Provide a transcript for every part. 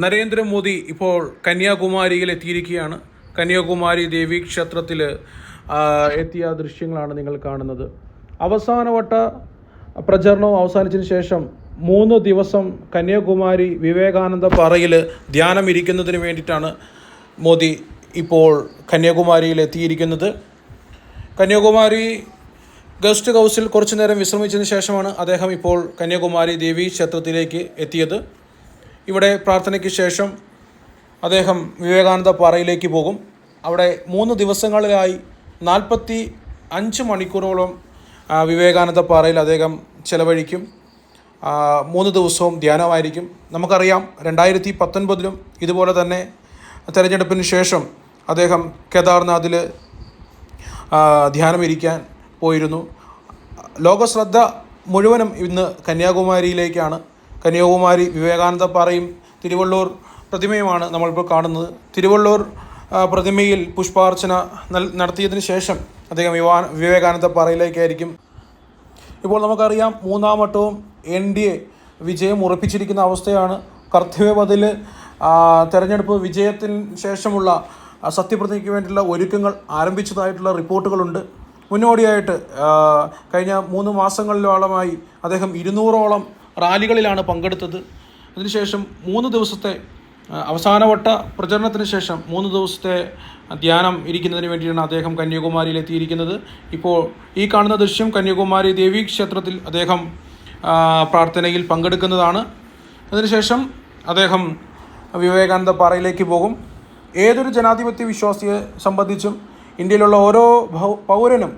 നരേന്ദ്രമോദി ഇപ്പോൾ കന്യാകുമാരിയിൽ എത്തിയിരിക്കുകയാണ് കന്യാകുമാരി ദേവി ക്ഷേത്രത്തിൽ എത്തിയ ദൃശ്യങ്ങളാണ് നിങ്ങൾ കാണുന്നത്. അവസാനവട്ട പ്രചരണവും അവസാനിച്ചതിന് ശേഷം മൂന്ന് ദിവസം കന്യാകുമാരി വിവേകാനന്ദ പാറയിൽ ധ്യാനം ഇരിക്കുന്നതിന് വേണ്ടിയിട്ടാണ് മോദി ഇപ്പോൾ കന്യാകുമാരിയിൽ എത്തിയിരിക്കുന്നത് കന്യാകുമാരി ഗസ്റ്റ് ഹൗസിൽ കുറച്ചു നേരം വിശ്രമിച്ചതിന് ശേഷമാണ് അദ്ദേഹം ഇപ്പോൾ കന്യാകുമാരി ദേവി ക്ഷേത്രത്തിലേക്ക് എത്തിയത്. ഇവിടെ പ്രാർത്ഥനയ്ക്ക് ശേഷം അദ്ദേഹം വിവേകാനന്ദ പാറയിലേക്ക് പോകും. അവിടെ മൂന്ന് ദിവസങ്ങളിലായി നാൽപ്പത്തി അഞ്ച് മണിക്കൂറോളം വിവേകാനന്ദ പാറയിൽ അദ്ദേഹം ചെലവഴിക്കും. മൂന്ന് ദിവസവും ധ്യാനമായിരിക്കും. നമുക്കറിയാം രണ്ടായിരത്തി പത്തൊൻപതിലും ഇതുപോലെ തന്നെ തെരഞ്ഞെടുപ്പിന് ശേഷം അദ്ദേഹം കേദാർനാഥിൽ ധ്യാനമിരിക്കാൻ പോയിരുന്നു. ലോകശ്രദ്ധ മുഴുവനും ഇന്ന് കന്യാകുമാരിയിലേക്കാണ് കന്യാകുമാരി വിവേകാനന്ദ പാറയും തിരുവള്ളൂർ പ്രതിമയുമാണ് നമ്മളിപ്പോൾ കാണുന്നത്. തിരുവള്ളൂർ പ്രതിമയിൽ പുഷ്പാർച്ചന നടത്തിയതിന് ശേഷം അദ്ദേഹം വിവാ വിവേകാനന്ദ പാറയിലേക്കായിരിക്കും. ഇപ്പോൾ നമുക്കറിയാം മൂന്നാം വട്ടവും എൻ ഡി എ വിജയം ഉറപ്പിച്ചിരിക്കുന്ന അവസ്ഥയാണ്. കർത്തവ്യപഥിൽ തെരഞ്ഞെടുപ്പ് വിജയത്തിന് ശേഷമുള്ള സത്യപ്രതിജ്ഞയ്ക്ക് വേണ്ടിയുള്ള ഒരുക്കങ്ങൾ ആരംഭിച്ചതായിട്ടുള്ള റിപ്പോർട്ടുകളുണ്ട്. മുന്നോടിയായിട്ട് കഴിഞ്ഞ മൂന്ന് മാസങ്ങളിലോളമായി അദ്ദേഹം ഇരുന്നൂറോളം റാലികളിലാണ് പങ്കെടുത്തത്. അതിനുശേഷം മൂന്ന് ദിവസത്തെ അവസാനവട്ട പ്രചരണത്തിന് ശേഷം മൂന്ന് ദിവസത്തെ ധ്യാനം ഇരിക്കുന്നതിന് വേണ്ടിയാണ് അദ്ദേഹം കന്യാകുമാരിയിൽ എത്തിയിരിക്കുന്നത്. ഇപ്പോൾ ഈ കാണുന്ന ദൃശ്യം കന്യാകുമാരി ദേവി ക്ഷേത്രത്തിൽ അദ്ദേഹം പ്രാർത്ഥനയിൽ പങ്കെടുക്കുന്നതാണ്. അതിനുശേഷം അദ്ദേഹം വിവേകാനന്ദ പാറയിലേക്ക് പോകും. ഏതൊരു ജനാധിപത്യ വിശ്വാസിയെ സംബന്ധിച്ചും ഇന്ത്യയിലുള്ള ഓരോ പൗരനും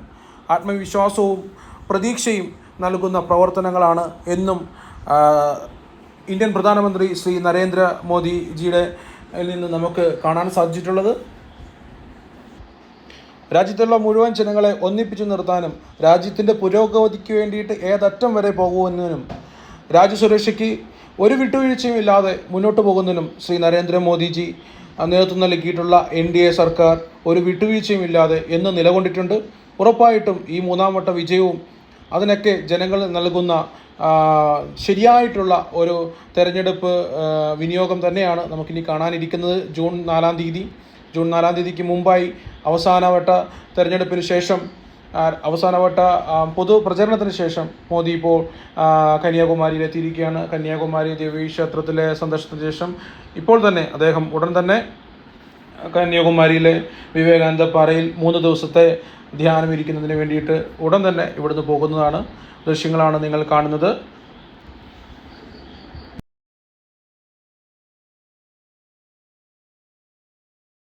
ആത്മവിശ്വാസവും പ്രതീക്ഷയും നൽകുന്ന പ്രവർത്തനങ്ങളാണ് എന്നും ഇന്ത്യൻ പ്രധാനമന്ത്രി ശ്രീ നരേന്ദ്ര മോദിജിയുടെ നിന്ന് നമുക്ക് കാണാൻ സാധിച്ചിട്ടുള്ളത്. രാജ്യത്തുള്ള മുഴുവൻ ജനങ്ങളെ ഒന്നിപ്പിച്ചു നിർത്താനും രാജ്യത്തിന്റെ പുരോഗതിക്ക് വേണ്ടിയിട്ട് ഏതറ്റം വരെ പോകുമെന്നതിനും രാജ്യസുരക്ഷയ്ക്ക് ഒരു വിട്ടുവീഴ്ചയും ഇല്ലാതെ മുന്നോട്ട് പോകുന്നതിനും ശ്രീ നരേന്ദ്രമോദിജി നേതൃത്വം നൽകിയിട്ടുള്ള എൻ ഡി എ സർക്കാർ ഒരു വിട്ടുവീഴ്ചയും ഇല്ലാതെ എന്ന് നിലകൊണ്ടിട്ടുണ്ട്. ഉറപ്പായിട്ടും ഈ മൂന്നാം വട്ട വിജയവും അതിനൊക്കെ ജനങ്ങൾ നൽകുന്ന ശരിയായിട്ടുള്ള ഒരു തെരഞ്ഞെടുപ്പ് വിനിയോഗം തന്നെയാണ് നമുക്കിനി കാണാനിരിക്കുന്നത് ജൂൺ നാലാം തീയതി. ജൂൺ നാലാം തീയതിക്ക് മുമ്പായി അവസാനവട്ട തെരഞ്ഞെടുപ്പിന് ശേഷം അവസാനവട്ട പൊതു പ്രചരണത്തിന് ശേഷം മോദി ഇപ്പോൾ കന്യാകുമാരിയിലെത്തിയിരിക്കുകയാണ്. കന്യാകുമാരി ദേവി ക്ഷേത്രത്തിലെ സന്ദർശനത്തിന് ശേഷം ഇപ്പോൾ തന്നെ അദ്ദേഹം ഉടൻ തന്നെ കന്യാകുമാരിയിലെ വിവേകാനന്ദ പാറയിൽ മൂന്ന് ദിവസത്തെ ധ്യാനം ഇരിക്കുന്നതിന് വേണ്ടിയിട്ട് ഉടൻ തന്നെ ഇവിടുന്ന് പോകുന്നതാണ് ദൃശ്യങ്ങളാണ് നിങ്ങൾ കാണുന്നത്.